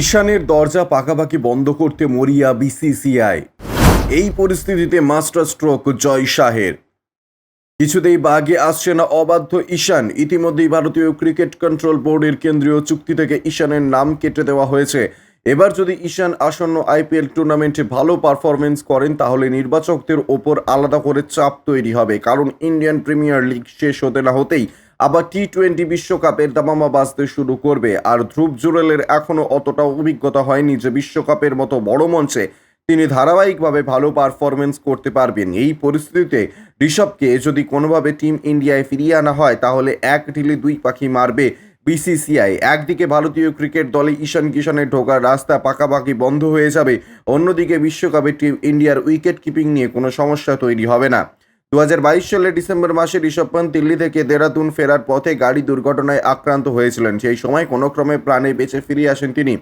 ঈশানের দরজা পাকাপাকি বন্ধ করতে মরিয়া বিসিসিআই। এই পরিস্থিতিতে মাস্টার স্ট্রোক জয় শাহের। কিছুতেই বাগে আসছে না অবাধ্য ঈশান। ইতিমধ্যেই ভারতীয় ক্রিকেট কন্ট্রোল বোর্ডের কেন্দ্রীয় চুক্তি থেকে ঈশানের নাম কেটে দেওয়া হয়েছে। এবার যদি ঈশান আসন্ন আইপিএল টুর্নামেন্টে ভালো পারফরমেন্স করেন, তাহলে নির্বাচকদের ওপর আলাদা করে চাপ তৈরি হবে। কারণ ইন্ডিয়ান প্রিমিয়ার লিগ শেষ হতে না হতেই আবার টি টোয়েন্টি বিশ্বকাপের দামামা বাজতে শুরু করবে। আর ধ্রুব জুরেলের এখনও অতটা অভিজ্ঞতা হয়নি যে বিশ্বকাপের মতো বড় মঞ্চে তিনি ধারাবাহিকভাবে ভালো পারফরমেন্স করতে পারবেন। এই পরিস্থিতিতে ঋষভকে যদি কোনোভাবে টিম ইন্ডিয়ায় ফিরিয়ে আনা হয়, তাহলে এক ঢিলে দুই পাখি মারবে বিসিসিআই একদিকে ভারতীয় ক্রিকেট দলে ঈশান কিষানের ঢোকার রাস্তা পাকাপাকি বন্ধ হয়ে যাবে, অন্যদিকে বিশ্বকাপে টিম ইন্ডিয়ার উইকেট কিপিং নিয়ে কোনো সমস্যা তৈরি হবে না। দু সালের ডিসেম্বর মাসে ঋষভ পান্ত দিল্লি থেকে দেরাদুন ফেরার পথে গাড়ি দুর্ঘটনায় আক্রান্ত হয়েছিলেন। সেই সময় কোনো ক্রমে প্রাণে বেঁচে ফিরে আসেন তিনি।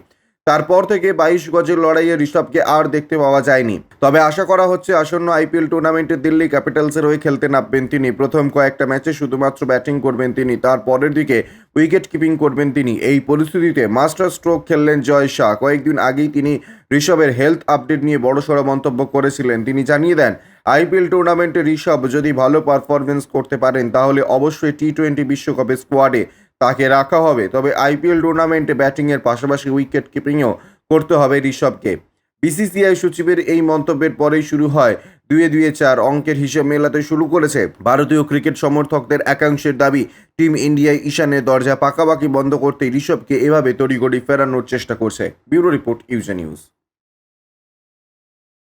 তারপর থেকে বাইশ গজের লড়াইয়ে ঋষভকে আর দেখতে পাওয়া যায়নি। তবে আশা করা হচ্ছে আসন্ন আইপিএল টুর্নামেন্টে দিল্লি ক্যাপিটালসের হয়ে খেলতে নামবেন তিনি। প্রথম কয়েকটা ম্যাচে শুধুমাত্র ব্যাটিং করবেন তিনি। তার পরের দিকে উইকেট কিপিং করবেন তিনি। এই পরিস্থিতিতে মাস্টার স্ট্রোক খেললেন জয় শাহ। কয়েকদিন আগেই তিনি ঋষভের হেলথ আপডেট নিয়ে বড়সড় মন্তব্য করেছিলেন। তিনি জানিয়ে দেন, আইপিএল টুর্নামেন্টে ঋষভ যদি ভালো পারফরমেন্স করতে পারেন, তাহলে অবশ্যই টি টোয়েন্টি বিশ্বকাপের স্কোয়াডে তাকে রাখা হবে। তবে আইপিএল টুর্নামেন্টে ব্যাটিংয়ের পাশাপাশি উইকেট কিপিংও করতে হবে ঋষভকে। বিসিসিআই সচিবের এই মন্তব্যের পরেই শুরু হয় দুয়ে দুয়ে চার অঙ্কের হিসেব মেলাতে শুরু করেছে। ভারতীয় ক্রিকেট সমর্থকদের একাংশের দাবি, টিম ইন্ডিয়ায় ঈশানের দরজা পাকাপাকি বন্ধ করতে ঋষভকে এভাবে তড়িগড়ি ফেরানোর চেষ্টা করছে। ব্যুরো রিপোর্ট, ইউজে নিউজ।